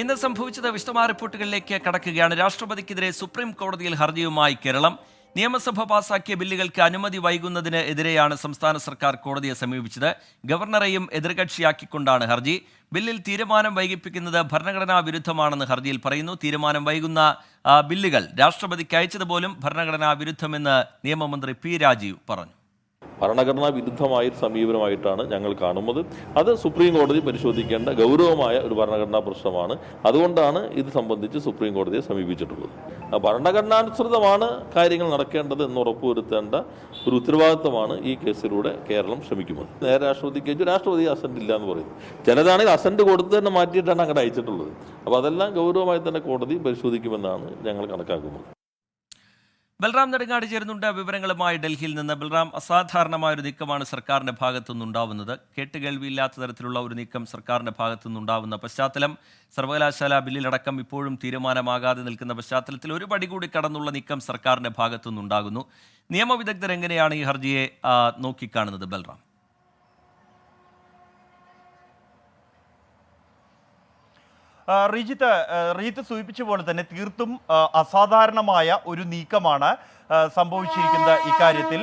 ഇന്ന് സംഭവിച്ചത് വിശദമായ റിപ്പോർട്ടുകളിലേക്ക് കടക്കുകയാണ്. രാഷ്ട്രപതിക്കെതിരെ സുപ്രീം കോടതിയിൽ ഹർജിയുമായി കേരളം. നിയമസഭ പാസാക്കിയ ബില്ലുകൾക്ക് അനുമതി വൈകുന്നതിന് എതിരെയാണ് സംസ്ഥാന സർക്കാർ കോടതിയെ സമീപിച്ചത്. ഗവർണറെയും എതിർകക്ഷിയാക്കിക്കൊണ്ടാണ് ഹർജി. ബില്ലിൽ തീരുമാനം വൈകിപ്പിക്കുന്നത് ഭരണഘടനാ വിരുദ്ധമാണെന്ന് ഹർജിയിൽ പറയുന്നു. തീരുമാനം വൈകുന്ന ബില്ലുകൾ രാഷ്ട്രപതിക്ക് അയച്ചത് പോലും ഭരണഘടനാ വിരുദ്ധമെന്ന് നിയമമന്ത്രി പി രാജീവ് പറഞ്ഞു. ഭരണഘടനാ വിരുദ്ധമായ സമീപനമായിട്ടാണ് ഞങ്ങൾ കാണുന്നത്. അത് സുപ്രീം കോടതി പരിശോധിക്കേണ്ട ഗൗരവമായ ഒരു ഭരണഘടനാ പ്രശ്നമാണ്. അതുകൊണ്ടാണ് ഇത് സംബന്ധിച്ച് സുപ്രീം കോടതിയെ സമീപിച്ചിട്ടുള്ളത്. ഭരണഘടനാനുസൃതമാണ് കാര്യങ്ങൾ നടക്കേണ്ടത് എന്ന് ഉറപ്പുവരുത്തേണ്ട ഒരു ഉത്തരവാദിത്തമാണ് ഈ കേസിലൂടെ കേരളം ശ്രമിക്കുന്നത്. നേരെ രാഷ്ട്രപതിക്ക് അയച്ചു രാഷ്ട്രപതി അസന്റ് ഇല്ല എന്ന് പറയുന്നു. ചിലതാണെങ്കിൽ അസന്റ് കൊടുത്ത് തന്നെ മാറ്റിയിട്ടാണ് അങ്ങോട്ട് അയച്ചിട്ടുള്ളത്. അപ്പോൾ അതെല്ലാം ഗൗരവമായി തന്നെ കോടതി പരിശോധിക്കുമെന്നാണ് ഞങ്ങൾ കണക്കാക്കുന്നത്. ബൽറാം നെടുങ്ങാട് ചേരുന്നുണ്ട്. വിവരങ്ങളുമായി ഡൽഹിയിൽ നിന്ന് ബൽറാം അസാധാരണമായ ഒരു നീക്കമാണ് സർക്കാരിന്റെ ഭാഗത്തുനിന്നുണ്ടാവുന്നത്. കേട്ടുകേൾവിയില്ലാത്ത തരത്തിലുള്ള ഒരു നീക്കം സർക്കാരിന്റെ ഭാഗത്തുനിന്നുണ്ടാവുന്ന പശ്ചാത്തലം സർവകലാശാല ബില്ലിലടക്കം ഇപ്പോഴും തീരുമാനമാകാതെ നിൽക്കുന്ന പശ്ചാത്തലത്തിൽ ഒരു പടി കൂടി കടന്നുള്ള നീക്കം സർക്കാരിന്റെ ഭാഗത്തുനിന്നുണ്ടാകുന്നു. നിയമവിദഗ്ധർ എങ്ങനെയാണ് ഈ ഹർജിയെ നോക്കിക്കാണുന്നത് ബൽറാം? ആ, റിജിത്ത് സൂചിപ്പിച്ച പോലെ തന്നെ തീർത്തും അസാധാരണമായ ഒരു നീക്കമാണ് സംഭവിച്ചിരിക്കുന്നത് ഇക്കാര്യത്തിൽ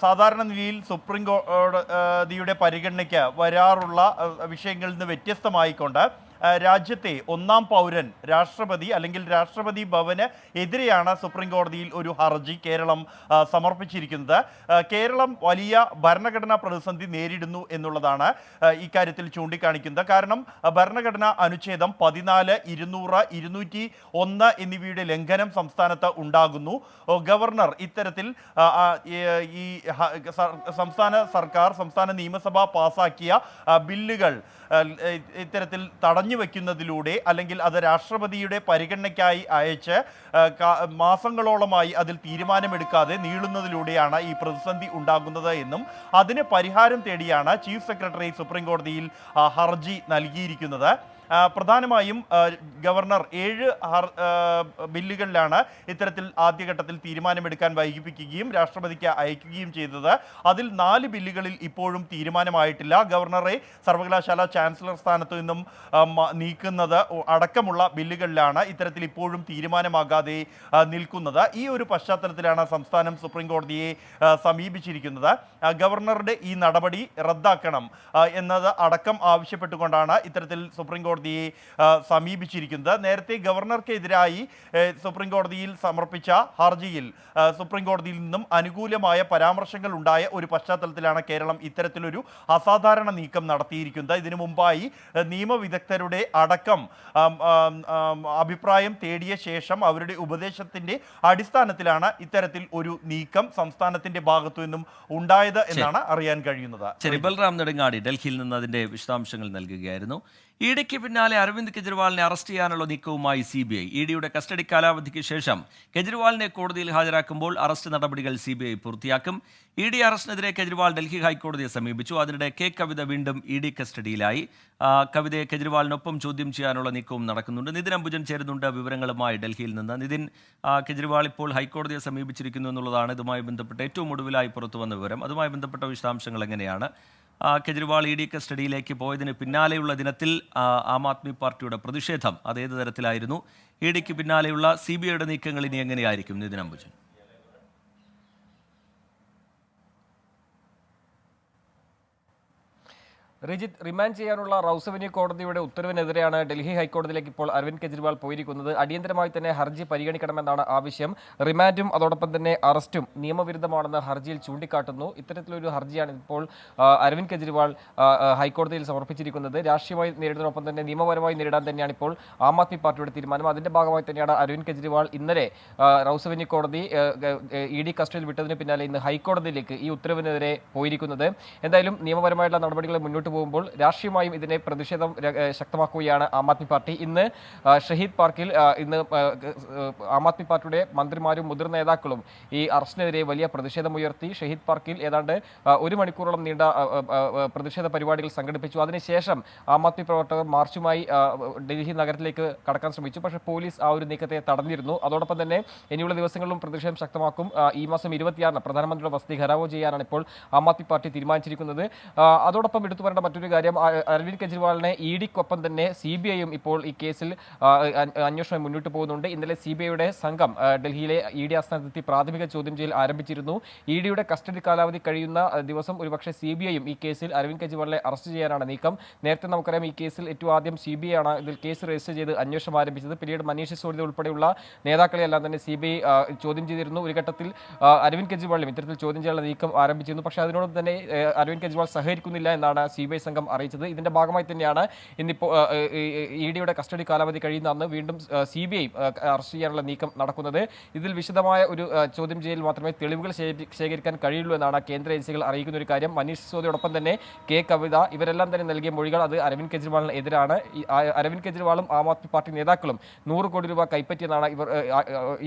സാധാരണ നിലയിൽ സുപ്രീം കോടതിയുടെ പരിഗണനയ്ക്ക് വരാറുള്ള വിഷയങ്ങളിൽ നിന്ന് വ്യത്യസ്തമായിക്കൊണ്ട് രാജ്യത്തെ ഒന്നാം പൗരൻ രാഷ്ട്രപതി അല്ലെങ്കിൽ രാഷ്ട്രപതി ഭവന് എതിരെയാണ് സുപ്രീം കോടതിയിൽ ഒരു ഹർജി കേരളം സമർപ്പിച്ചിരിക്കുന്നത്. കേരളം വലിയ ഭരണഘടനാ പ്രതിസന്ധി നേരിടുന്നു എന്നുള്ളതാണ് ഇക്കാര്യത്തിൽ ചൂണ്ടിക്കാണിക്കുന്നത്. കാരണം ഭരണഘടനാ അനുച്ഛേദം പതിനാല് ഇരുന്നൂറ് ഇരുന്നൂറ്റി ഒന്ന് എന്നിവയുടെ ലംഘനം സംസ്ഥാനത്ത് ഉണ്ടാകുന്നു. ഗവർണർ ഇത്തരത്തിൽ ഈ- സംസ്ഥാന സർക്കാർ സംസ്ഥാന നിയമസഭ പാസാക്കിയ ബില്ലുകൾ ഇത്തരത്തിൽ തടഞ്ഞു വയ്ക്കുന്നതിലൂടെ അല്ലെങ്കിൽ അത് രാഷ്ട്രപതിയുടെ പരിഗണനയ്ക്കായി അയച്ച് മാസങ്ങളോളമായി അതിൽ തീരുമാനമെടുക്കാതെ നീളുന്നതിലൂടെയാണ് ഈ പ്രതിസന്ധി ഉണ്ടാകുന്നത് എന്നും അതിന് പരിഹാരം തേടിയാണ് ചീഫ് സെക്രട്ടറി സുപ്രീം കോടതിയിൽ ഹർജി നൽകിയിരിക്കുന്നത്. പ്രധാനമായും ഗവർണർ ഏഴ് ബില്ലുകളിലാണ് ഇത്തരത്തിൽ ആദ്യഘട്ടത്തിൽ തീരുമാനമെടുക്കാൻ വൈകിപ്പിക്കുകയും രാഷ്ട്രപതിക്ക് അയക്കുകയും ചെയ്തത്. അതിൽ നാല് ബില്ലുകളിൽ ഇപ്പോഴും തീരുമാനമായിട്ടില്ല. ഗവർണറെ സർവകലാശാല ചാൻസലർ സ്ഥാനത്ത് നിന്നും നീക്കുന്നത് അടക്കമുള്ള ബില്ലുകളിലാണ് ഇത്തരത്തിൽ ഇപ്പോഴും തീരുമാനമാകാതെ നിൽക്കുന്നത്. ഈ ഒരു പശ്ചാത്തലത്തിലാണ് സംസ്ഥാനം സുപ്രീം കോടതിയെ സമീപിച്ചിരിക്കുന്നത്. ഗവർണറുടെ ഈ നടപടി റദ്ദാക്കണം എന്നത് അടക്കം ആവശ്യപ്പെട്ടുകൊണ്ടാണ് ഇത്തരത്തിൽ സുപ്രീം കോടതിയെ സമീപിച്ചിരിക്കുന്നത്. നേരത്തെ ഗവർണർക്കെതിരായി സുപ്രീംകോടതിയിൽ സുപ്രീം കോടതിയിൽ സമർപ്പിച്ച ഹർജിയിൽ സുപ്രീംകോടതിയിൽ സുപ്രീം കോടതിയിൽ നിന്നും അനുകൂലമായ പരാമർശങ്ങൾ ഉണ്ടായ ഒരു പശ്ചാത്തലത്തിലാണ് കേരളം ഇത്തരത്തിലൊരു അസാധാരണ നീക്കം നടത്തിയിരിക്കുന്നത്. ഇതിനു മുമ്പായി നിയമവിദഗ്ധരുടെ അടക്കം അഭിപ്രായം തേടിയ ശേഷം അവരുടെ ഉപദേശത്തിന്റെ അടിസ്ഥാനത്തിലാണ് ഇത്തരത്തിൽ ഒരു നീക്കം സംസ്ഥാനത്തിന്റെ ഭാഗത്തു നിന്നും ഉണ്ടായത് എന്നാണ് അറിയാൻ കഴിയുന്നത്. ശരി ബൽറാം നെടുങ്ങാടി ഡൽഹിയിൽ നിന്ന് അതിന്റെ വിശദാംശങ്ങൾ നൽകുകയായിരുന്നു. ഇഡിക്ക് പിന്നാലെ അരവിന്ദ് കെജ്രിവാളിനെ അറസ്റ്റ് ചെയ്യാനുള്ള നീക്കവുമായി സി ബി ഐ. ഇ ഡിയുടെ കസ്റ്റഡി കാലാവധിക്ക് ശേഷം കെജ്രിവാളിനെ കോടതിയിൽ ഹാജരാക്കുമ്പോൾ അറസ്റ്റ് നടപടികൾ സി ബി ഐ പൂർത്തിയാക്കും. ഇ ഡി അറസ്റ്റിനെതിരെ കെജ്രിവാൾ ഡൽഹി ഹൈക്കോടതിയെ സമീപിച്ചു. അതിനിടെ കെ കവിത വീണ്ടും ഇ ഡി കസ്റ്റഡിയിലായി. കവിതയെ കെജ്രിവാളിനൊപ്പം ചോദ്യം ചെയ്യാനുള്ള നീക്കവും നടക്കുന്നുണ്ട്. നിതിൻ അംബുജൻ ചേരുന്നുണ്ട് വിവരങ്ങളുമായി ഡൽഹിയിൽ നിന്ന്. നിതിൻ കെജ്രിവാൾ ഇപ്പോൾ ഹൈക്കോടതിയെ സമീപിച്ചിരിക്കുന്നു എന്നുള്ളതാണ്. ഇതുമായി ബന്ധപ്പെട്ട് ഏറ്റവും ഒടുവിലായി പുറത്തുവന്ന വിവരം. അതുമായി ബന്ധപ്പെട്ട വിശദാംശങ്ങൾ എങ്ങനെയാണ്? കെജ്രിവാൾ ഇ ഡി കസ്റ്റഡിയിലേക്ക് പോയതിന് പിന്നാലെയുള്ള ദിനത്തിൽ ആം ആദ്മി പാർട്ടിയുടെ പ്രതിഷേധം അതേത് തരത്തിലായിരുന്നു? ഇ ഡിക്ക് പിന്നാലെയുള്ള സി ബി ഐയുടെ നീക്കങ്ങൾ ഇനി എങ്ങനെയായിരിക്കും? നിതിൻ അംബുജൻ. റിജിത്ത് റിമാൻഡ് ചെയ്യാനുള്ള റൌസവന്യൂ കോടതിയുടെ ഉത്തരവിനെതിരെയാണ് ഡൽഹി ഹൈക്കോടതിയിലേക്ക് ഇപ്പോൾ അരവിന്ദ് കെജ്രിവാൾ പോയിരിക്കുന്നത്. അടിയന്തരമായി തന്നെ ഹർജി പരിഗണിക്കണമെന്നാണ് ആവശ്യം. റിമാൻഡും അതോടൊപ്പം തന്നെ അറസ്റ്റും നിയമവിരുദ്ധമാണെന്ന് ഹർജിയിൽ ചൂണ്ടിക്കാട്ടുന്നു. ഇത്തരത്തിലൊരു ഹർജിയാണ് ഇപ്പോൾ അരവിന്ദ് കെജ്രിവാൾ ഹൈക്കോടതിയിൽ സമർപ്പിച്ചിരിക്കുന്നത്. രാഷ്ട്രീയമായി നേരിടുന്നതിനൊപ്പം തന്നെ നിയമപരമായി നേരിടാൻ തന്നെയാണ് ഇപ്പോൾ ആം ആദ്മി പാർട്ടിയുടെ തീരുമാനം. അതിന്റെ ഭാഗമായി തന്നെയാണ് അരവിന്ദ് കെജ്രിവാൾ ഇന്നലെ റൌസവന്യൂ കോടതി ഇ ഡി കസ്റ്റഡിയിൽ വിട്ടതിന് പിന്നാലെ ഇന്ന് ഹൈക്കോടതിയിലേക്ക് ഈ ഉത്തരവിനെതിരെ പോയിരിക്കുന്നത്. എന്തായാലും നിയമപരമായിട്ടുള്ള നടപടികൾ മുന്നോട്ട് പോകുമ്പോൾ രാഷ്ട്രീയമായും ഇതിനെ പ്രതിഷേധം ശക്തമാക്കുകയാണ് ആം ആദ്മി പാർട്ടി. ഇന്ന് ഷഹീദ് പാർക്കിൽ ഇന്ന് ആ, ആദ്മി പാർട്ടിയുടെ മന്ത്രിമാരും മുതിർന്ന നേതാക്കളും ഈ അറസ്റ്റിനെതിരെ വലിയ പ്രതിഷേധം ഉയർത്തി ഷഹീദ് പാർക്കിൽ ഏതാണ്ട് ഒരു മണിക്കൂറോളം നീണ്ട പ്രതിഷേധ പരിപാടികൾ സംഘടിപ്പിച്ചു. അതിനുശേഷം ആം ആദ്മി പ്രവർത്തകർ മാർച്ചുമായി ഡൽഹി നഗരത്തിലേക്ക് കടക്കാൻ ശ്രമിച്ചു. പക്ഷേ പോലീസ് ആ ഒരു നീക്കത്തെ തടഞ്ഞിരുന്നു. അതോടൊപ്പം തന്നെ ഇനിയുള്ള ദിവസങ്ങളിലും പ്രതിഷേധം ശക്തമാക്കും. ഈ മാസം ഇരുപത്തിയാറിന് പ്രധാനമന്ത്രിയുടെ വസതി ഘരാവോ ചെയ്യാനാണ് ഇപ്പോൾ ആം ആദ്മി പാർട്ടി തീരുമാനിച്ചിരിക്കുന്നത്. അതോടൊപ്പം എടുത്തു പറയേണ്ട മറ്റൊരു കാര്യം അരവിന്ദ് കെജ്രിവാളിനെ ഇ ഡിക്കൊപ്പം തന്നെ സി ബി ഐയും ഇപ്പോൾ ഈ കേസിൽ അന്വേഷണം മുന്നോട്ട് പോകുന്നുണ്ട്. ഇന്നലെ സി ബി ഐയുടെ സംഘം ഡൽഹിയിലെ ഇ ഡി ആസ്ഥാനത്തെത്തി പ്രാഥമിക ചോദ്യം ചെയ്യൽ ആരംഭിച്ചിരുന്നു. ഇ ഡിയുടെ കസ്റ്റഡി കാലാവധി കഴിയുന്ന ദിവസം ഒരുപക്ഷെ സി ബി ഐയും ഈ കേസിൽ അരവിന്ദ് കെജ്രിവാളിനെ അറസ്റ്റ് ചെയ്യാനാണ് നീക്കം. നേരത്തെ നമുക്കറിയാം ഈ കേസിൽ ഏറ്റവും ആദ്യം സി ബി ഐ ആണ് ഇതിൽ കേസ് രജിസ്റ്റർ ചെയ്ത് അന്വേഷണം ആരംഭിച്ചത്. പിന്നീട് മനീഷ് സിസോദി ഉൾപ്പെടെയുള്ള നേതാക്കളെയെല്ലാം തന്നെ സി ബി ഐ ചോദ്യം ചെയ്തിരുന്നു. ഒരു ഘട്ടത്തിൽ അരവിന്ദ് കെജ്രിവാളിനും ഇത്തരത്തിൽ ചോദ്യം ചെയ്യാനുള്ള നീക്കം ആരംഭിച്ചിരുന്നു. പക്ഷേ അതിനോടൊപ്പം തന്നെ അരവിന്ദ് കെജ്രിവാൾ സഹകരിക്കുന്നില്ല എന്നാണ് സി ഐ സംഘം അറിയിച്ചത്. ഇതിന്റെ ഭാഗമായി തന്നെയാണ് ഇന്നിപ്പോ ഇ ഡിയുടെ കസ്റ്റഡി കാലാവധി കഴിയുന്ന അന്ന് വീണ്ടും സി ബി ഐ അറസ്റ്റ് ചെയ്യാനുള്ള നീക്കം നടക്കുന്നത്. ഇതിൽ വിശദമായ ഒരു ചോദ്യം ചെയ്യൽ മാത്രമേ തെളിവുകൾ ശേഖരിക്കാൻ കഴിയുള്ളൂ എന്നാണ് കേന്ദ്ര ഏജൻസികൾ അറിയിക്കുന്ന ഒരു കാര്യം. മനീഷ് സിസോദിയോടൊപ്പം തന്നെ കെ കവിത ഇവരെല്ലാം തന്നെ നൽകിയ മൊഴികൾ അത് അരവിന്ദ് കെജ്രിവാളിന് എതിരാണ്. അരവിന്ദ് കെജ്രിവാളും ആം ആദ്മി പാർട്ടി നേതാക്കളും നൂറ് കോടി രൂപ കൈപ്പറ്റിയെന്നാണ് ഇവർ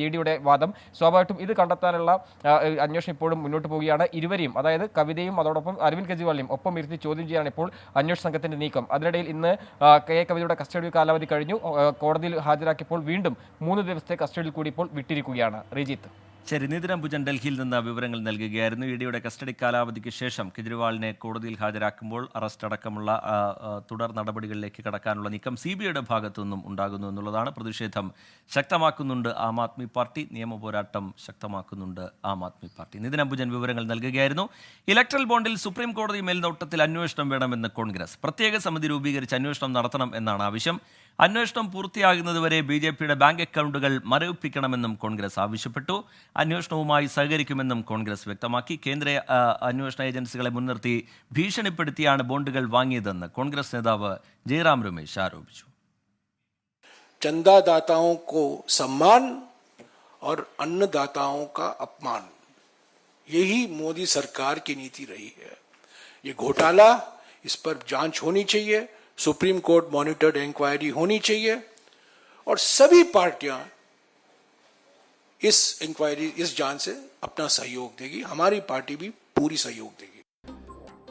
ഇ ഡിയുടെ വാദം. സ്വാഭാവികമായിട്ടും ഇത് കണ്ടെത്താനുള്ള അന്വേഷണം ഇപ്പോഴും മുന്നോട്ട് പോവുകയാണ്. ഇരുവരെയും അതായത് കവിതയും അതോടൊപ്പം അരവിന്ദ് കെജ്രിവാളിനെയും ഒപ്പം ഇരുത്തി ചോദ്യം ചെയ്യാനാണ് ഇപ്പോൾ അന്വേഷണ സംഘത്തിന്റെ നീക്കം. അതിനിടയിൽ ഇന്ന് കെ എ കവിതയുടെ കസ്റ്റഡി കാലാവധി കഴിഞ്ഞു. കോടതിയിൽ ഹാജരാക്കിയപ്പോൾ വീണ്ടും മൂന്ന് ദിവസത്തെ കസ്റ്റഡിയിൽ കൂടി ഇപ്പോൾ വിട്ടിരിക്കുകയാണ്. റിജിത്ത്. ശരി നിതിൻ അംബുജൻ ഡൽഹിയിൽ നിന്ന് വിവരങ്ങൾ നൽകുകയായിരുന്നു. ഇ ഡിയുടെ കസ്റ്റഡി കാലാവധിക്ക് ശേഷം കെജ്രിവാളിനെ കോടതിയിൽ ഹാജരാക്കുമ്പോൾ അറസ്റ്റ് അടക്കമുള്ള തുടർ നടപടികളിലേക്ക് കടക്കാനുള്ള നീക്കം സി ബി ഐയുടെ ഭാഗത്തു നിന്നും ഉണ്ടാകുന്നു എന്നുള്ളതാണ് പ്രതിഷേധം. ശക്തമാക്കുന്നുണ്ട് ആം ആദ്മി പാർട്ടി നിയമ പോരാട്ടം ശക്തമാക്കുന്നുണ്ട് ആം ആദ്മി പാർട്ടി. നിതിൻ അംബുജൻ വിവരങ്ങൾ നൽകുകയായിരുന്നു. ഇലക്ട്രൽ ബോണ്ടിൽ സുപ്രീം കോടതി മേൽനോട്ടത്തിൽ അന്വേഷണം വേണമെന്ന് കോൺഗ്രസ്. പ്രത്യേക സമിതി രൂപീകരിച്ച് അന്വേഷണം നടത്തണം എന്നാണ് ആവശ്യം. അന്വേഷണം പൂർത്തിയാകുന്നതുവരെ ബി ജെ പിയുടെ ബാങ്ക് അക്കൗണ്ടുകൾ മരവിപ്പിക്കണമെന്നും കോൺഗ്രസ് ആവശ്യപ്പെട്ടു അന്വേഷണവുമായി സഹകരിക്കുമെന്നും കോൺഗ്രസ് വ്യക്തമാക്കി കേന്ദ്ര ആ, അന്വേഷണ ഏജൻസികളെ മുൻനിർത്തി ഭീഷണിപ്പെടുത്തിയാണ് ബോണ്ടുകൾ വാങ്ങിയതെന്ന് കോൺഗ്രസ് നേതാവ് ജയറാം രമേശ് ആരോപിച്ചു चंदादाताओं को सम्मान और अन्नदाताओं का अपमान यही मोदी सरकार की नीति रही है ये घोटाला इस पर जांच होनी चाहिए सुप्रीम कोर्ट मॉनिटर्ड इंक्वायरी होनी चाहिए और सभी पार्टियां इस इंक्वायरी इस जांच से अपना सहयोग देगी हमारी पार्टी भी पूरी सहयोग देगी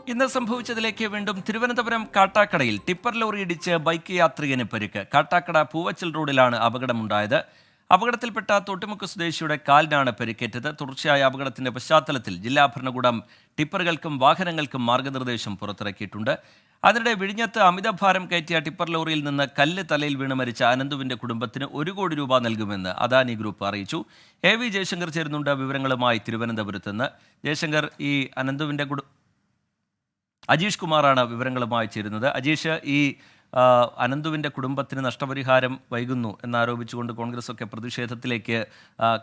ഇന്ന് സംഭവിച്ചതിലേക്ക് വീണ്ടും തിരുവനന്തപുരം കാട്ടാക്കടയിൽ ടിപ്പർ ലോറി ഇടിച്ച് ബൈക്ക് യാത്രികന് പരിക്ക് കാട്ടാക്കട പൂവച്ചൽ റോഡിലാണ് അപകടമുണ്ടായത് അപകടത്തിൽപ്പെട്ട തോട്ടുമുക്ക് സ്വദേശിയുടെ കാലിനാണ് പരിക്കേറ്റത്. തുടർച്ചയായ അപകടത്തിന്റെ പശ്ചാത്തലത്തിൽ ജില്ലാ ഭരണകൂടം ടിപ്പറുകൾക്കും വാഹനങ്ങൾക്കും മാർഗനിർദ്ദേശം പുറത്തിറക്കിയിട്ടുണ്ട്. അതിനിടെ വിഴിഞ്ഞത്ത് അമിതഭാരം കയറ്റിയ ടിപ്പർ ലോറിയിൽ നിന്ന് കല്ല് തലയിൽ വീണ് മരിച്ച അനന്തുവിന്റെ കുടുംബത്തിന് ഒരു കോടി രൂപ നൽകുമെന്ന് അദാനി ഗ്രൂപ്പ് അറിയിച്ചു. എ വി ജയശങ്കർ ചേരുന്നുണ്ട് വിവരങ്ങളുമായി തിരുവനന്തപുരത്ത് നിന്ന്. ജയശങ്കർ ഈ അനന്തുവിന്റെ കുടു അജീഷ് കുമാറാണ് വിവരങ്ങളുമായി ചേരുന്നത്. അജീഷ് ഈ അനന്തുവിന്റെ കുടുംബത്തിന് നഷ്ടപരിഹാരം വൈകുന്നു എന്നാരോപിച്ചുകൊണ്ട് കോൺഗ്രസ് ഒക്കെ പ്രതിഷേധത്തിലേക്ക്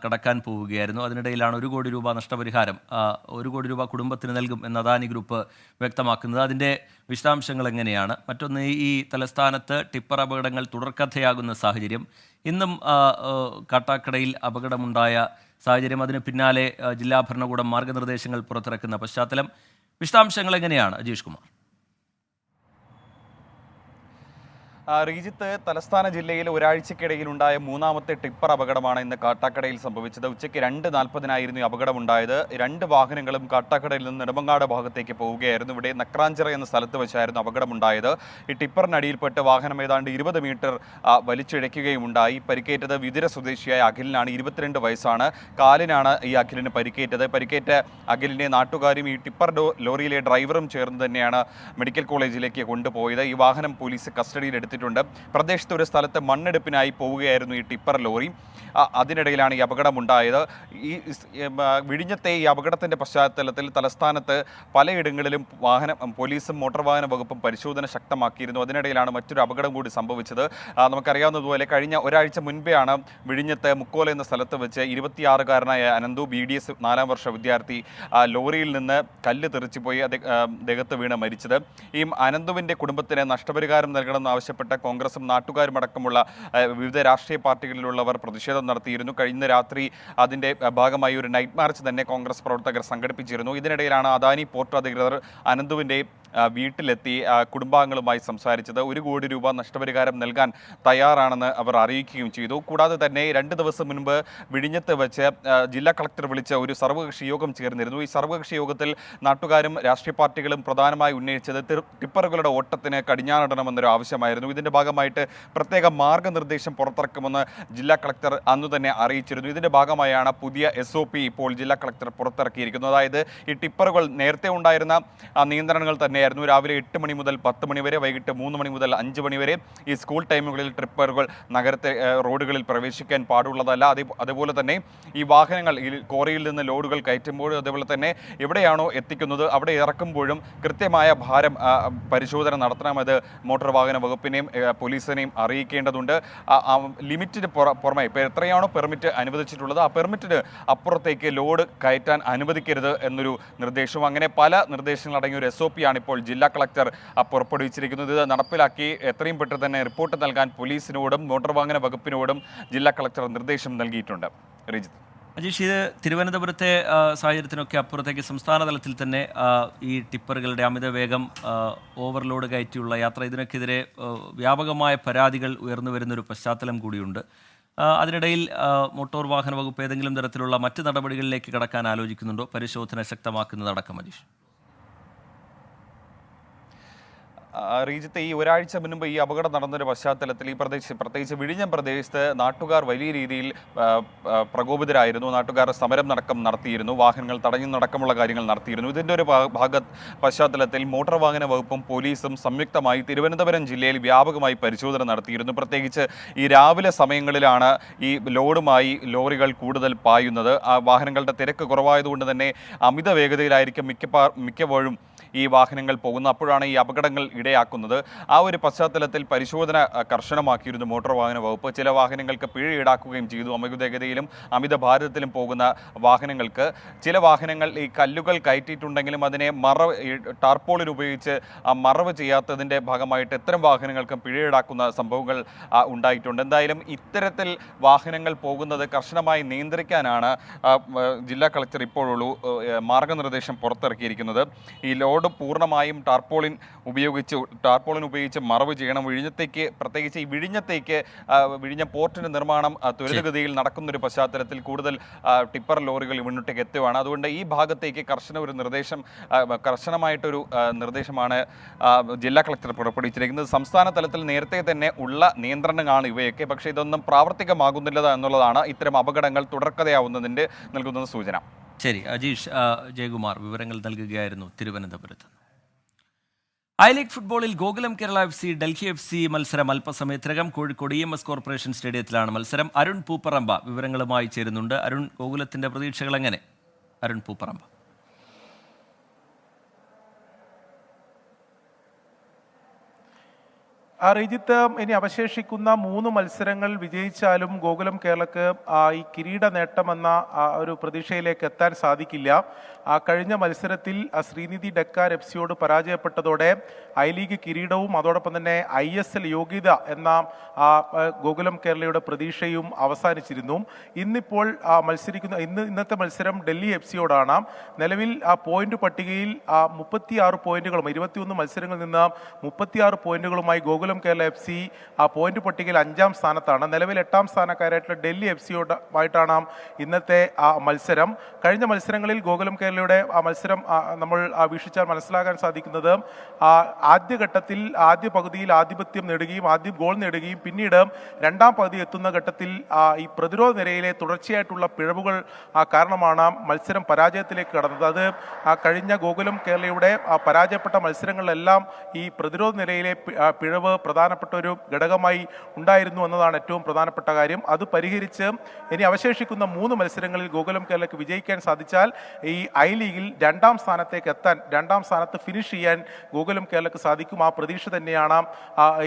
കടക്കാൻ പോവുകയായിരുന്നു. അതിനിടയിലാണ് ഒരു കോടി രൂപ നഷ്ടപരിഹാരം ഒരു കോടി രൂപ കുടുംബത്തിന് നൽകും എന്ന് അദാനി ഗ്രൂപ്പ് വ്യക്തമാക്കുന്നത്. അതിന്റെ വിശദാംശങ്ങൾ എങ്ങനെയാണ്? മറ്റൊന്ന് ഈ തലസ്ഥാനത്ത് ടിപ്പർ അപകടങ്ങൾ തുടർക്കഥയാകുന്ന സാഹചര്യം. ഇന്നും കാട്ടാക്കടയിൽ അപകടമുണ്ടായ സാഹചര്യം. അതിന് പിന്നാലെ ജില്ലാ ഭരണകൂടം മാർഗനിർദ്ദേശങ്ങൾ പുറത്തിറക്കുന്ന പശ്ചാത്തലം. വിശദാംശങ്ങൾ എങ്ങനെയാണ്? അജീഷ് കുമാർ ആ, റീജിത്ത് തലസ്ഥാന ജില്ലയിൽ ഒരാഴ്ചക്കിടയിൽ ഉണ്ടായ മൂന്നാമത്തെ ടിപ്പർ അപകടമാണ് ഇന്ന് കാട്ടാക്കടയിൽ സംഭവിച്ചത്. ഉച്ചയ്ക്ക് രണ്ട് നാൽപ്പതിനായിരുന്നു അപകടമുണ്ടായത്. രണ്ട് വാഹനങ്ങളും കാട്ടാക്കടയിൽ നിന്ന് നെടുമങ്ങാട് ഭാഗത്തേക്ക് പോവുകയായിരുന്നു. ഇവിടെ നക്രാഞ്ചിറ എന്ന സ്ഥലത്ത് വെച്ചായിരുന്നു അപകടമുണ്ടായത്. ഈ ടിപ്പറിനടിയിൽപ്പെട്ട് വാഹനം ഏതാണ്ട് ഇരുപത് മീറ്റർ ആ, വലിച്ചിഴയ്ക്കുകയും ഉണ്ടായി പരിക്കേറ്റത് വിതിര സ്വദേശിയായ അഖിലിനാണ്. ഇരുപത്തിരണ്ട് വയസ്സാണ്. കാലിനാണ് ഈ അഖിലിന് പരിക്കേറ്റത്. പരിക്കേറ്റ അഖിലിനെ നാട്ടുകാരും ഈ ടിപ്പർ ലോറിയിലെ ഡ്രൈവറും ചേർന്ന് തന്നെയാണ് മെഡിക്കൽ കോളേജിലേക്ക് കൊണ്ടുപോയത്. ഈ വാഹനം പോലീസ് കസ്റ്റഡിയിൽ എടുത്തിട്ടുണ്ട് പ്രദേശത്ത് ഒരു സ്ഥലത്ത് മണ്ണെടുപ്പിനായി പോവുകയായിരുന്നു ഈ ടിപ്പർ ലോറി. അതിനിടയിലാണ് ഈ അപകടമുണ്ടായത്. ഈ വിഴിഞ്ഞത്തെ ഈ അപകടത്തിന്റെ പശ്ചാത്തലത്തിൽ തലസ്ഥാനത്ത് പലയിടങ്ങളിലും വാഹനം പോലീസും മോട്ടോർ വാഹന വകുപ്പും പരിശോധന ശക്തമാക്കിയിരുന്നു. അതിനിടയിലാണ് മറ്റൊരു അപകടം കൂടി സംഭവിച്ചത്. നമുക്കറിയാവുന്നതുപോലെ കഴിഞ്ഞ ഒരാഴ്ച മുൻപെയാണ് വിഴിഞ്ഞത്ത് മുക്കോല എന്ന സ്ഥലത്ത് വെച്ച് ഇരുപത്തിയാറുകാരനായ അനന്തു ബി ഡി എസ് നാലാം വർഷ വിദ്യാർത്ഥി ലോറിയിൽ നിന്ന് കല്ല് തെറിച്ചു പോയി അത് ആ, ദേഹത്ത് വീണ് മരിച്ചത്. ഈ അനന്തുവിന്റെ കുടുംബത്തിന് നഷ്ടപരിഹാരം നൽകണമെന്ന് ആവശ്യപ്പെട്ട കോൺഗ്രസും നാട്ടുകാരും അടക്കമുള്ള വിവിധ രാഷ്ട്രീയ പാർട്ടികളിലുള്ളവർ പ്രതിഷേധം നടത്തിയിരുന്നു. കഴിഞ്ഞ രാത്രി അതിന്റെ ഭാഗമായി ഒരു നൈറ്റ് മാർച്ച് തന്നെ കോൺഗ്രസ് പ്രവർത്തകർ സംഘടിപ്പിച്ചിരുന്നു. ഇതിനിടയിലാണ് അദാനി പോർട്ട് അധികൃതർ അനന്തുവിന്റെ ആ, വീട്ടിലെത്തി കുടുംബാംഗങ്ങളുമായി സംസാരിച്ചത് ഒരു കോടി രൂപ നഷ്ടപരിഹാരം നൽകാൻ തയ്യാറാണെന്ന് അവർ അറിയിക്കുകയും ചെയ്തു. കൂടാതെ തന്നെ രണ്ട് ദിവസം മുൻപ് വിഴിഞ്ഞത്ത് വെച്ച് ജില്ലാ കളക്ടർ വിളിച്ച ഒരു സർവകക്ഷി യോഗം ചേർന്നിരുന്നു. ഈ സർവകക്ഷി യോഗത്തിൽ നാട്ടുകാരും രാഷ്ട്രീയ പാർട്ടികളും പ്രധാനമായി ഉന്നയിച്ചത് ടിപ്പറുകളുടെ ഓട്ടത്തിന് കടിഞ്ഞാണിടണമെന്നൊരു ആവശ്യമായിരുന്നു. ഇതിന്റെ ഭാഗമായിട്ട് പ്രത്യേക മാർഗനിർദ്ദേശം പുറത്തിറക്കുമെന്ന് ജില്ലാ കളക്ടർ അന്നു തന്നെ അറിയിച്ചിരുന്നു. ഇതിന്റെ ഭാഗമായാണ് പുതിയ എസ് ഇപ്പോൾ ജില്ലാ കളക്ടർ പുറത്തിറക്കിയിരിക്കുന്നത്. അതായത് ഈ ടിപ്പറുകൾ നേരത്തെ ഉണ്ടായിരുന്ന നിയന്ത്രണങ്ങൾ തന്നെയായിരുന്നു നടക്കുകയായിരുന്നു രാവിലെ എട്ട് മണി മുതൽ പത്ത് മണി വരെ വൈകിട്ട് മൂന്ന് മണി മുതൽ അഞ്ച് മണി വരെ ഈ സ്കൂൾ ടൈമുകളിൽ ട്രിപ്പറുകൾ നഗരത്തെ റോഡുകളിൽ പ്രവേശിക്കാൻ പാടുള്ളതല്ല. അതേ അതുപോലെ തന്നെ ഈ വാഹനങ്ങൾ ഈ കോറിയിൽ നിന്ന് ലോഡുകൾ കയറ്റുമ്പോൾ അതുപോലെ തന്നെ എവിടെയാണോ എത്തിക്കുന്നത് അവിടെ ഇറക്കുമ്പോഴും കൃത്യമായ ഭാരം പരിശോധന നടത്തണമെത് മോട്ടോർ വാഹന വകുപ്പിനെയും പോലീസിനെയും അറിയിക്കേണ്ടതുണ്ട്. ലിമിറ്റിന് പുറ- പുറമെ ഇപ്പോൾ എത്രയാണോ പെർമിറ്റ് അനുവദിച്ചിട്ടുള്ളത് ആ പെർമിറ്റിന് അപ്പുറത്തേക്ക് ലോഡ് കയറ്റാൻ അനുവദിക്കരുത് എന്നൊരു നിർദ്ദേശവും. അങ്ങനെ പല നിർദ്ദേശങ്ങൾ അടങ്ങിയ ഒരു എസ് ഒ പി ആണ് ഇപ്പോൾ ജില്ലാ കളക്ടർ പുറപ്പെടുവിച്ചിരിക്കുന്നത്. ഇത് നടപ്പിലാക്കി എത്രയും പെട്ടെന്ന് തന്നെ റിപ്പോർട്ട് നൽകാൻ പോലീസിനോടും മോട്ടോർ വാഹന വകുപ്പിനോടും ജില്ലാ കളക്ടർ നിർദ്ദേശം നൽകിയിട്ടുണ്ട്. റിജിത്ത് അജീഷ് ഇത് തിരുവനന്തപുരത്തെ സാഹചര്യത്തിനൊക്കെ അപ്പുറത്തേക്ക് സംസ്ഥാന തലത്തിൽ തന്നെ ഈ ടിപ്പറുകളുടെ അമിത വേഗം ഓവർലോഡ് കയറ്റിയുള്ള യാത്ര ഇതിനൊക്കെതിരെ വ്യാപകമായ പരാതികൾ ഉയർന്നു വരുന്നൊരു പശ്ചാത്തലം കൂടിയുണ്ട്. അതിനിടയിൽ മോട്ടോർ വാഹന വകുപ്പ് ഏതെങ്കിലും തരത്തിലുള്ള മറ്റ് നടപടികളിലേക്ക് കടക്കാൻ ആലോചിക്കുന്നുണ്ടോ? പരിശോധന ശക്തമാക്കുന്നതടക്കം അജീഷ് ആ, റീജിത്ത് ഈ ഒരാഴ്ച മുൻപ് ഈ അപകടം നടന്നൊരു പശ്ചാത്തലത്തിൽ ഈ പ്രദേശം പ്രത്യേകിച്ച് വിഴിഞ്ഞം പ്രദേശത്ത് നാട്ടുകാർ വലിയ രീതിയിൽ പ്രകോപിതരായിരുന്നു. നാട്ടുകാർ സമരം നടക്കം നടത്തിയിരുന്നു. വാഹനങ്ങൾ തടഞ്ഞു നടക്കമുള്ള കാര്യങ്ങൾ നടത്തിയിരുന്നു. ഇതിന്റെ ഒരു ഭാഗ പശ്ചാത്തലത്തിൽ മോട്ടോർ വാഹന വകുപ്പും പോലീസും സംയുക്തമായി തിരുവനന്തപുരം ജില്ലയിൽ വ്യാപകമായി പരിശോധന നടത്തിയിരുന്നു. പ്രത്യേകിച്ച് ഈ രാവിലെ സമയങ്ങളിലാണ് ഈ ലോഡുമായി ലോറികൾ കൂടുതൽ പായുന്നത്. ആ വാഹനങ്ങളുടെ തിരക്ക് കുറവായതുകൊണ്ട് തന്നെ അമിത വേഗതയിലായിരിക്കും മിക്കപ്പാ മിക്കപ്പോഴും ഈ വാഹനങ്ങൾ പോകുന്നത് അപ്പോഴാണ് ഈ അപകടങ്ങൾ ഇടയാക്കുന്നത്. ആ ഒരു പശ്ചാത്തലത്തിൽ പരിശോധന കർശനമാക്കിയിരുന്നു മോട്ടോർ വാഹന വകുപ്പ്. ചില വാഹനങ്ങൾക്ക് പിഴ ഈടാക്കുകയും ചെയ്തു. അമിതവേഗതയിലും അമിത ഭാരതത്തിലും പോകുന്ന വാഹനങ്ങൾക്ക്. ചില വാഹനങ്ങൾ ഈ കല്ലുകൾ കയറ്റിയിട്ടുണ്ടെങ്കിലും അതിനെ മറവ് ടാർപോളിൻ ഉപയോഗിച്ച് മറവ് ചെയ്യാത്തതിന്റെ ഭാഗമായിട്ട് ഇത്തരം വാഹനങ്ങൾക്കും പിഴ ഈടാക്കുന്ന സംഭവങ്ങൾ ഉണ്ടായിട്ടുണ്ട്. എന്തായാലും ഇത്തരത്തിൽ വാഹനങ്ങൾ പോകുന്നത് കർശനമായി നിയന്ത്രിക്കാനാണ് ജില്ലാ കളക്ടർ ഇപ്പോഴുള്ളൂ മാർഗനിർദ്ദേശം പുറത്തിറക്കിയിരിക്കുന്നത്. ഈ ലോഡ് പൂർണമായും ടാർപോളിൻ ഉപയോഗിച്ച് ടാർപോളിൻ ഉപയോഗിച്ച് മറവ് ചെയ്യണം. വിഴിഞ്ഞത്തേക്ക് പ്രത്യേകിച്ച് ഈ വിഴിഞ്ഞത്തേക്ക് വിഴിഞ്ഞ പോർട്ടിന്റെ നിർമ്മാണം ത്വരിതഗതിയിൽ നടക്കുന്നൊരു പശ്ചാത്തലത്തിൽ കൂടുതൽ ടിപ്പർ ലോറികൾ മുന്നോട്ടേക്ക് എത്തുകയാണ് അതുകൊണ്ട് ഈ ഭാഗത്തേക്ക് കർശന ഒരു നിർദ്ദേശം കർശനമായിട്ടൊരു നിർദ്ദേശമാണ് ജില്ലാ കളക്ടർ പുറപ്പെടുവിച്ചിരിക്കുന്നത്. സംസ്ഥാന തലത്തിൽ നേരത്തെ തന്നെ ഉള്ള നിയന്ത്രണങ്ങളാണ് ഇവയൊക്കെ പക്ഷേ ഇതൊന്നും പ്രാവർത്തികമാകുന്നില്ല എന്നുള്ളതാണ് ഇത്തരം അപകടങ്ങൾ തുടർക്കഥയാവുന്നതിന്റെ നൽകുന്ന സൂചന. ശരി അജീഷ് ജയകുമാർ വിവരങ്ങൾ നൽകുകയായിരുന്നു തിരുവനന്തപുരത്ത്. ഐ ലീഗ് ഫുട്ബോളിൽ Gokulam Kerala F C Delhi F C മത്സരം അല്പസമയത്തിനകം Kozhikode E M S corporation സ്റ്റേഡിയത്തിലാണ് മത്സരം. അരുൺ പൂപ്പറമ്പ വിവരങ്ങളുമായി ചേരുന്നുണ്ട്. അരുൺ ഗോകുലത്തിന്റെ പ്രതീക്ഷകൾ എങ്ങനെ അരുൺ പൂപ്പറമ്പ. റിജിത്ത് ഇനി അവശേഷിക്കുന്ന മൂന്ന് മത്സരങ്ങൾ വിജയിച്ചാലും ഗോകുലം കേരളക്ക് ഈ കിരീട നേട്ടമെന്ന ഒരു പ്രതീക്ഷയിലേക്ക് എത്താൻ സാധിക്കില്ല. ആ കഴിഞ്ഞ മത്സരത്തിൽ ശ്രീനിധി ഡെക്കാർ എഫ് സിയോട് പരാജയപ്പെട്ടതോടെ ഐ ലീഗ് കിരീടവും അതോടൊപ്പം തന്നെ ഐ എസ് എൽ യോഗ്യത എന്ന ആ, ഗോകുലം കേരളയുടെ പ്രതീക്ഷയും അവസാനിച്ചിരുന്നു. ഇന്നിപ്പോൾ മത്സരിക്കുന്ന ഇന്ന് ഇന്നത്തെ മത്സരം ഡൽഹി എഫ് സിയോടാണ് നിലവിൽ ആ പോയിന്റ് പട്ടികയിൽ ആ മുപ്പത്തിയാറ് പോയിന്റുകളും ഇരുപത്തിയൊന്ന് മത്സരങ്ങളിൽ നിന്ന് മുപ്പത്തിയാറ് പോയിന്റുകളുമായി ഗോകുലം കേരള എഫ് സി ആ പോയിന്റ് പട്ടികയിൽ അഞ്ചാം സ്ഥാനത്താണ്. നിലവിൽ എട്ടാം സ്ഥാനക്കാരായിട്ടുള്ള ഡൽഹി എഫ് സിയോടായിട്ടാണ് ഇന്നത്തെ ആ മത്സരം. കഴിഞ്ഞ മത്സരങ്ങളിൽ ഗോകുലം കേരളയുടെ ആ മത്സരം നമ്മൾ വീക്ഷിച്ചാൽ മനസ്സിലാക്കാൻ സാധിക്കുന്നത് ആ, ആദ്യഘട്ടത്തിൽ ആദ്യ പകുതിയിൽ ആധിപത്യം നേടുകയും ആദ്യം ഗോൾ നേടുകയും പിന്നീട് രണ്ടാം പകുതി എത്തുന്ന ഘട്ടത്തിൽ ഈ പ്രതിരോധ നിരയിലെ തുടർച്ചയായിട്ടുള്ള പിഴവുകൾ കാരണമാണ് മത്സരം പരാജയത്തിലേക്ക് കടന്നത്. അത് കഴിഞ്ഞ ഗോകുലം കേരളയുടെ പരാജയപ്പെട്ട മത്സരങ്ങളിലെല്ലാം ഈ പ്രതിരോധ നിരയിലെ പിഴവ് പ്രധാനപ്പെട്ട ഒരു ഘടകമായി ഉണ്ടായിരുന്നു എന്നതാണ് ഏറ്റവും പ്രധാനപ്പെട്ട കാര്യം. അത് പരിഹരിച്ച് ഇനി അവശേഷിക്കുന്ന മൂന്ന് മത്സരങ്ങളിൽ ഗോകുലം കേരളക്ക് വിജയിക്കാൻ സാധിച്ചാൽ ഈ ഐ ലീഗിൽ രണ്ടാം സ്ഥാനത്തേക്ക് എത്താൻ രണ്ടാം സ്ഥാനത്ത് ഫിനിഷ് ചെയ്യാൻ ഗോകുലം കേരളക്ക് സാധിക്കും. ആ പ്രതീക്ഷ തന്നെയാണ്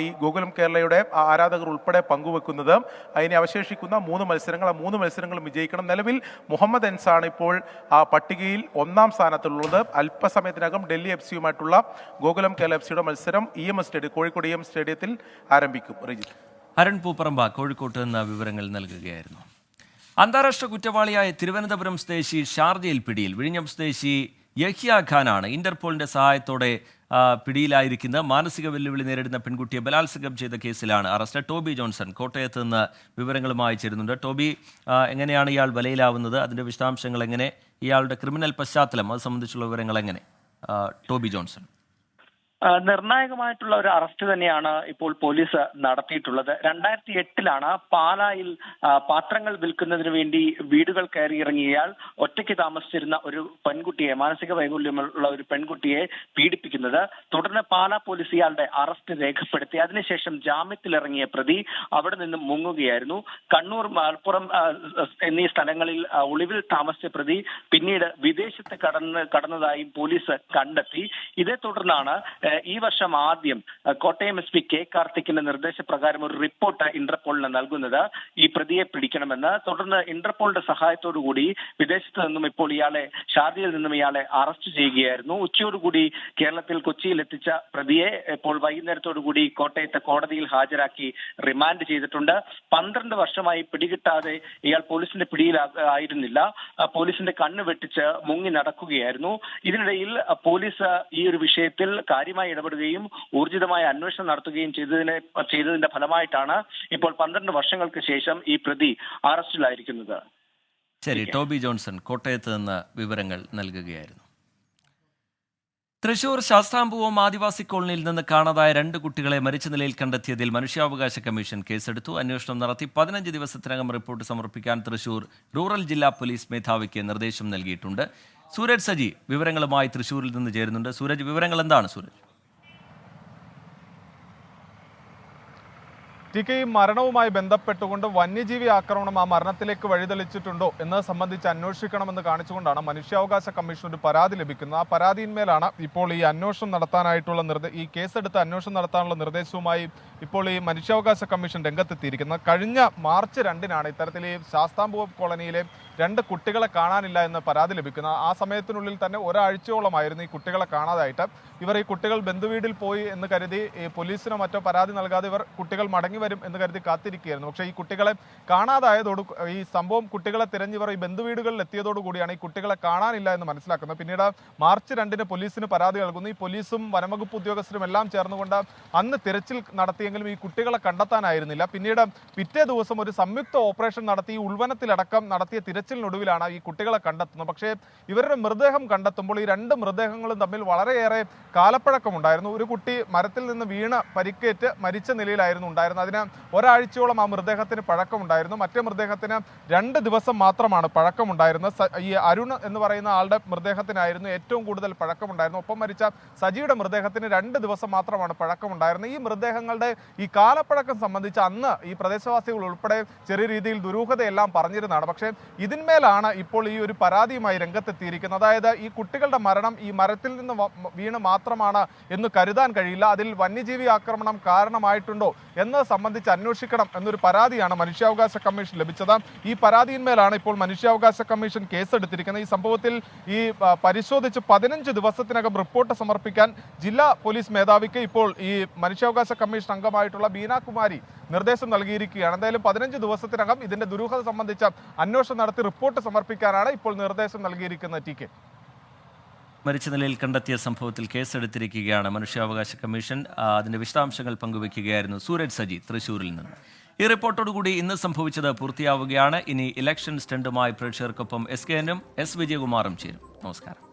ഈ ഗോകുലം കേരളയുടെ ആരാധകർ ഉൾപ്പെടെ പങ്കുവെക്കുന്നത്. അതിന് അവശേഷിക്കുന്ന മൂന്ന് മത്സരങ്ങൾ ആ മൂന്ന് മത്സരങ്ങളും വിജയിക്കണം. നിലവിൽ മുഹമ്മദ് അൻസാണ് ഇപ്പോൾ ആ പട്ടികയിൽ ഒന്നാം സ്ഥാനത്തുള്ളത്. അല്പസമയത്തിനകം ഡൽഹി എഫ് സിയുമായിട്ടുള്ള ഗോകുലം കേരള എഫ് സിയുടെ മത്സരം E M S stadium Kozhikode E M സ്റ്റേഡിയത്തിൽ ആരംഭിക്കും. റിജിത്ത്. അരുൺ പൂപ്പറമ്പ കോഴിക്കോട്ട് നിന്ന് വിവരങ്ങൾ നൽകുകയായിരുന്നു. അന്താരാഷ്ട്ര കുറ്റവാളിയായ തിരുവനന്തപുരം സ്വദേശി ഷാർജയിൽ പിടിയിൽ. വിഴിഞ്ഞം സ്വദേശി യഹ്യ ഖാനാണ് ഇന്റർപോളിന്റെ സഹായത്തോടെ പിടിയിലായിരിക്കുന്ന മാനസിക വെല്ലുവിളി നേരിടുന്ന പെൺകുട്ടിയെ ബലാത്സംഗം ചെയ്ത കേസിലാണ് അറസ്റ്റ്. ടോബി ജോൺസൺ കോട്ടയത്ത് നിന്ന് വിവരങ്ങളുമായി ചേരുന്നുണ്ട് ടോബി എങ്ങനെയാണ് ഇയാൾ വലയിലാവുന്നത്? അതിന്റെ വിശദാംശങ്ങൾ എങ്ങനെ? ഇയാളുടെ ക്രിമിനൽ പശ്ചാത്തലം അത് സംബന്ധിച്ചുള്ള വിവരങ്ങൾ എങ്ങനെ? ടോബി ജോൺസൺ. നിർണായകമായിട്ടുള്ള ഒരു അറസ്റ്റ് തന്നെയാണ് ഇപ്പോൾ പോലീസ് നടത്തിയിട്ടുള്ളത്. രണ്ടായിരത്തി എട്ടിലാണ് പാലായിൽ പാത്രങ്ങൾ വിൽക്കുന്നതിന് വേണ്ടി വീടുകൾ കയറി ഇറങ്ങിയാൽ ഒറ്റയ്ക്ക് താമസിച്ചിരുന്ന ഒരു പെൺകുട്ടിയെ മാനസിക വൈകല്യമുള്ള ഒരു പെൺകുട്ടിയെ പീഡിപ്പിക്കുന്നത്. തുടർന്ന് പാലാ പോലീസ് ഇയാളുടെ അറസ്റ്റ് രേഖപ്പെടുത്തി. അതിനുശേഷം ജാമ്യത്തിലിറങ്ങിയ പ്രതി അവിടെ നിന്നും മുങ്ങുകയായിരുന്നു. കണ്ണൂർ മലപ്പുറം എന്നീ സ്ഥലങ്ങളിൽ ഒളിവിൽ താമസിച്ച പ്രതി പിന്നീട് വിദേശത്ത് കടന്ന് കടന്നതായും പോലീസ് കണ്ടെത്തി. ഇതേ തുടർന്നാണ് ഈ വർഷം ആദ്യം കോട്ടയം എസ് പി കെ കാർത്തിക്കിന്റെ നിർദ്ദേശപ്രകാരം ഒരു റിപ്പോർട്ട് ഇന്റർപോളിന് നൽകുന്നത് ഈ പ്രതിയെ പിടിക്കണമെന്ന്. തുടർന്ന് ഇന്റർപോളിന്റെ സഹായത്തോടുകൂടി വിദേശത്ത് നിന്നും ഇപ്പോൾ ഇയാളെ ഷാർജയിൽ നിന്നും ഇയാളെ അറസ്റ്റ് ചെയ്യുകയായിരുന്നു. ഉച്ചയോടുകൂടി കേരളത്തിൽ കൊച്ചിയിൽ എത്തിച്ച പ്രതിയെ ഇപ്പോൾ വൈകുന്നേരത്തോടുകൂടി കോട്ടയത്തെ കോടതിയിൽ ഹാജരാക്കി റിമാൻഡ് ചെയ്തിട്ടുണ്ട്. പന്ത്രണ്ട് വർഷമായി പിടികിട്ടാതെ ഇയാൾ പോലീസിന്റെ പിടിയിൽ ആയിരുന്നില്ല. പോലീസിന്റെ കണ്ണ് വെട്ടിച്ച് മുങ്ങി നടക്കുകയായിരുന്നു. ഇതിനിടയിൽ പോലീസ് ഈ ഒരു വിഷയത്തിൽ കാര്യമായി ഇടപെടുകയും ഊർജിതമായ അന്വേഷണം നടത്തുകയും ചെയ്തതിനെ ചെയ്തതിന്റെ ഫലമായിട്ടാണ് ഇപ്പോൾ പന്ത്രണ്ട് വർഷങ്ങൾക്ക് ശേഷം ഈ പ്രതി അറസ്റ്റിലായിരിക്കുന്നത്. ശരി ടോബി ജോൺസൺ കോട്ടയത്ത് നിന്ന് വിവരങ്ങൾ നൽകുകയായിരുന്നു. തൃശൂർ ശാസ്താംപൂവം ആദിവാസി കോളനിയിൽ നിന്ന് കാണാതായ രണ്ട് കുട്ടികളെ മരിച്ച നിലയിൽ കണ്ടെത്തിയതിൽ മനുഷ്യാവകാശ കമ്മീഷൻ കേസെടുത്തു. അന്വേഷണം നടത്തി പതിനഞ്ച് ദിവസത്തിനകം റിപ്പോർട്ട് സമർപ്പിക്കാൻ തൃശൂർ റൂറൽ ജില്ലാ പോലീസ് മേധാവിക്ക് നിർദ്ദേശം നൽകിയിട്ടുണ്ട്. സൂരജ് സജി വിവരങ്ങളുമായി തൃശൂരിൽ നിന്ന് ചേരുന്നുണ്ട്. സൂരജ് വിവരങ്ങൾ എന്താണ് സൂരജ്? ടി ഈ മരണവുമായി ബന്ധപ്പെട്ടുകൊണ്ട് വന്യജീവി ആക്രമണം ആ മരണത്തിലേക്ക് വഴിതെളിച്ചിട്ടുണ്ടോ എന്നത് സംബന്ധിച്ച് അന്വേഷിക്കണമെന്ന് കാണിച്ചുകൊണ്ടാണ് മനുഷ്യാവകാശ കമ്മീഷൻ ഒരു പരാതി ലഭിക്കുന്നത്. ആ പരാതിയിന്മേലാണ് ഇപ്പോൾ ഈ അന്വേഷണം നടത്താനായിട്ടുള്ള നിർദ്ദേ ഈ കേസെടുത്ത് അന്വേഷണം നടത്താനുള്ള നിർദ്ദേശവുമായി ഇപ്പോൾ ഈ മനുഷ്യാവകാശ കമ്മീഷൻ രംഗത്തെത്തിയിരിക്കുന്നത് കഴിഞ്ഞ മാർച്ച് രണ്ടിനാണ് ഇത്തരത്തിൽ ഈ ശാസ്താംബൂ കോളനിയിലെ രണ്ട് കുട്ടികളെ കാണാനില്ല എന്ന് പരാതി ലഭിക്കുന്നത്. ആ സമയത്തിനുള്ളിൽ തന്നെ ഒരാഴ്ചയോളമായിരുന്നു ഈ കുട്ടികളെ കാണാതായിട്ട്. ഇവർ ഈ കുട്ടികൾ ബന്ധുവീടിൽ പോയി എന്ന് കരുതി പോലീസിനോ മറ്റോ പരാതി നൽകാതെ ഇവർ കുട്ടികൾ മടങ്ങി വരും എന്ന് കരുതി കാത്തിരിക്കുകയായിരുന്നു. പക്ഷേ ഈ കുട്ടികളെ കാണാതായതോട് ഈ സംഭവം കുട്ടികളെ തിരഞ്ഞിവർ ഈ ബന്ധുവീടുകളിൽ എത്തിയതോടുകൂടിയാണ് ഈ കുട്ടികളെ കാണാനില്ല എന്ന് മനസ്സിലാക്കുന്നത്. പിന്നീട് മാർച്ച് രണ്ടിന് പോലീസിന് പരാതി നൽകുന്നു. ഈ പോലീസും വനംവകുപ്പ് ഉദ്യോഗസ്ഥരും എല്ലാം ചേർന്നുകൊണ്ട് അന്ന് തിരച്ചിൽ നടത്തിയെങ്കിലും ഈ കുട്ടികളെ കണ്ടെത്താനായിരുന്നില്ല. പിന്നീട് പിറ്റേ ദിവസം ഒരു സംയുക്ത ഓപ്പറേഷൻ നടത്തി ഉൾവനത്തിലടക്കം നടത്തിയ തിരച്ചിലിനൊടുവിലാണ് ഈ കുട്ടികളെ കണ്ടെത്തുന്നത്. പക്ഷേ ഇവരുടെ മൃതദേഹം കണ്ടെത്തുമ്പോൾ ഈ രണ്ട് മൃതദേഹങ്ങളും തമ്മിൽ വളരെയേറെ കാലപ്പഴക്കമുണ്ടായിരുന്നു ഒരു കുട്ടി മരത്തിൽ നിന്ന് വീണ് പരിക്കേറ്റ് മരിച്ച നിലയിലായിരുന്നു ഉണ്ടായിരുന്നത്. അതിന് ഒരാഴ്ചയോളം ആ മൃതദേഹത്തിന് പഴക്കമുണ്ടായിരുന്നു മറ്റേ മൃതദേഹത്തിന് രണ്ട് ദിവസം മാത്രമാണ് പഴക്കമുണ്ടായിരുന്നത് ഈ അരുൺ എന്ന് പറയുന്ന ആളുടെ മൃതദേഹത്തിനായിരുന്നു ഏറ്റവും കൂടുതൽ പഴക്കമുണ്ടായിരുന്നു ഒപ്പം മരിച്ച സജിയുടെ മൃതദേഹത്തിന് രണ്ട് ദിവസം മാത്രമാണ് പഴക്കമുണ്ടായിരുന്നത് ഈ മൃതദേഹങ്ങളുടെ ഈ കാലപ്പഴക്കം സംബന്ധിച്ച് അന്ന് ഈ പ്രദേശവാസികൾ ഉൾപ്പെടെ ചെറിയ രീതിയിൽ ദുരൂഹതയെല്ലാം പറഞ്ഞിരുന്നതാണ്. പക്ഷേ ഇതിന്മേലാണ് ഇപ്പോൾ ഈ ഒരു പരാതിയുമായി രംഗത്തെത്തിയിരിക്കുന്നത്. അതായത് ഈ കുട്ടികളുടെ മരണം ഈ മരത്തിൽ നിന്ന് വീണ് മാത്രമാണ് എന്ന് കരുതാൻ കഴിയില്ല. അതിൽ വന്യജീവി ആക്രമണം കാരണമായിട്ടുണ്ടോ എന്നത് സംബന്ധിച്ച് അന്വേഷിക്കണം എന്നൊരു പരാതിയാണ് മനുഷ്യാവകാശ കമ്മീഷൻ ലഭിച്ചത്. ഈ പരാതിയിന്മേലാണ് ഇപ്പോൾ മനുഷ്യാവകാശ കമ്മീഷൻ കേസെടുത്തിരിക്കുന്നത്. ഈ സംഭവത്തിൽ ഈ പരിശോധിച്ച് പതിനഞ്ച് ദിവസത്തിനകം റിപ്പോർട്ട് സമർപ്പിക്കാൻ ജില്ലാ പോലീസ് മേധാവിക്ക് ഇപ്പോൾ ഈ മനുഷ്യാവകാശ കമ്മീഷൻ അംഗമായിട്ടുള്ള ബീനാകുമാരി നിർദ്ദേശം നൽകിയിരിക്കുകയാണ്. എന്തായാലും പതിനഞ്ച് ദിവസത്തിനകം ഇതിന്റെ ദുരൂഹത സംബന്ധിച്ച അന്വേഷണം നടത്തി റിപ്പോർട്ട് സമർപ്പിക്കാനാണ് ഇപ്പോൾ നിർദ്ദേശം നൽകിയിരിക്കുന്നത് ടി കെ. മരിച്ച നിലയിൽ കണ്ടെത്തിയ സംഭവത്തിൽ കേസെടുത്തിരിക്കുകയാണ് മനുഷ്യാവകാശ കമ്മീഷൻ. അതിന്റെ വിശദാംശങ്ങൾ പങ്കുവയ്ക്കുകയായിരുന്നു സൂരജ് സജി തൃശൂരിൽ നിന്ന്. ഈ റിപ്പോർട്ടോടുകൂടി ഇന്ന് സംഭവിച്ചത് പൂർത്തിയാവുകയാണ്. ഇനി ഇലക്ഷൻ സ്റ്റണ്ടുമായി പ്രേക്ഷകർക്കൊപ്പം എസ് കെ എനും എസ് വിജയകുമാറും ചേരും. നമസ്കാരം.